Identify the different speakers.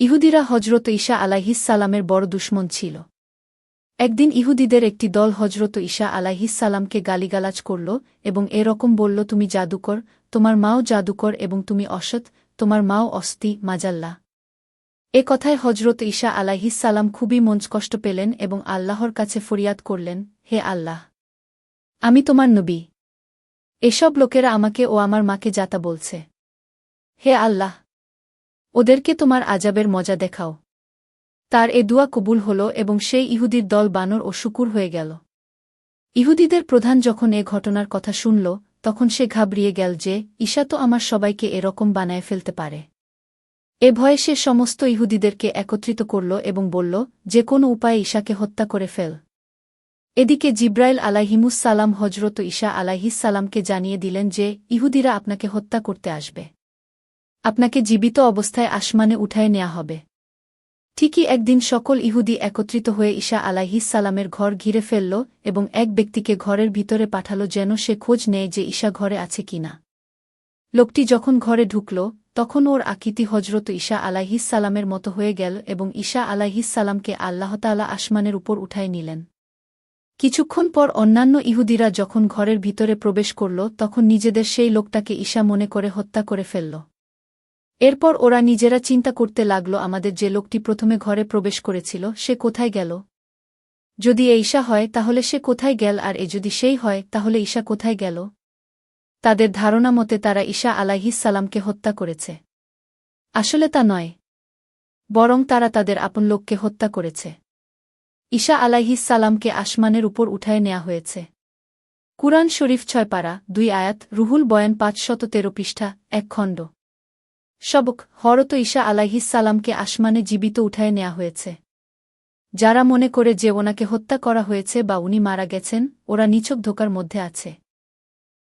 Speaker 1: ইহুদিরা হজরত ঈশা আলাইহিসালামের বড় দুশ্মন ছিল। একদিন ইহুদিদের একটি দল হজরত ঈশা আলাইহিসালামকে গালিগালাজ করল এবং এরকম বলল, তুমি জাদুকর, তোমার মাও জাদুকর এবং তুমি অসৎ, তোমার মাও অস্তি মাজাল্লা এ কথায় হজরত ঈশা আলাইহিসালাম খুবই মঞ্চকষ্ট পেলেন এবং আল্লাহর কাছে ফরিয়াদ করলেন, হে আল্লাহ, আমি তোমার নবী। এসব লোকেরা আমাকে ও আমার মাকে যাতা বলছে। হে আল্লাহ ওদেরকে তোমার আজাবের মজা দেখাও। তার এ দুয়া কবুল হল এবং সেই ইহুদির দল বানর ও শুকুর হয়ে গেল। ইহুদিদের প্রধান যখন এ ঘটনার কথা শুনল, তখন সে ঘাবড়িয়ে গেল যে, ঈশা তো আমার সবাইকে এরকম বানায় ফেলতে পারে। এ ভয়ে সে সমস্ত ইহুদিদেরকে একত্রিত করল এবং বলল, যে কোনো উপায়ে ঈশাকে হত্যা করে ফেল। এদিকে জিব্রাইল আলাহিমুসালাম হজরত ঈশা আলাহিসাল্লামকে জানিয়ে দিলেন যে, ইহুদিরা আপনাকে হত্যা করতে আসবে। আপনাকে জীবিত অবস্থায় আসমানে উঠায় নেওয়া হবে। ঠিকই একদিন সকল ইহুদি একত্রিত হয়ে ঈশা আলাহিসাল্লামের ঘর ঘিরে ফেলল এবং এক ব্যক্তিকে ঘরের ভিতরে পাঠাল যেন সে খোঁজ নেয় যে ঈশা ঘরে আছে কিনা লোকটি যখন ঘরে ঢুকল, তখন ওর আকৃতি হজরত ঈশা আলাহিসাল্লামের মতো হয়ে গেল এবং ঈশা আলাহিসাল্লামকে আল্লাহতালা আসমানের উপর উঠায় নিলেন। কিছুক্ষণ পর অন্যান্য ইহুদিরা যখন ঘরের ভিতরে প্রবেশ করল, তখন নিজেদের সেই লোকটাকে ঈশা মনে করে হত্যা করে ফেলল। এরপর ওরা নিজেরা চিন্তা করতে লাগল আমাদের যে লোকটি প্রথমে ঘরে প্রবেশ করেছিল, সে কোথায় গেল? যদি ঈশা হয়, তাহলে সে কোথায় গেল, আর এ যদি সেই হয়, তাহলে ঈশা কোথায় গেল? তাদের ধারণা মতে তারা ঈশা আলাহিসাল্লামকে হত্যা করেছে। আসলে তা নয়। বরং তারা তাদের আপন লোককে হত্যা করেছে। ঈশা আলাইহিসালামকে আসমানের উপর উঠায় নেওয়া হয়েছে। কুরআন শরীফ ছয় পারা, দুই আয়াত, রুহুল বয়ান পাঁচশত তেরো পৃষ্ঠা, এক খণ্ড। সবক হরত ঈশা আলাইহিসালামকে আসমানে জীবিত উঠায় নেওয়া হয়েছে। যারা মনে করে যে ওনাকে হত্যা করা হয়েছে বা উনি মারা গেছেন, ওরা নিছক ধোকার মধ্যে আছে।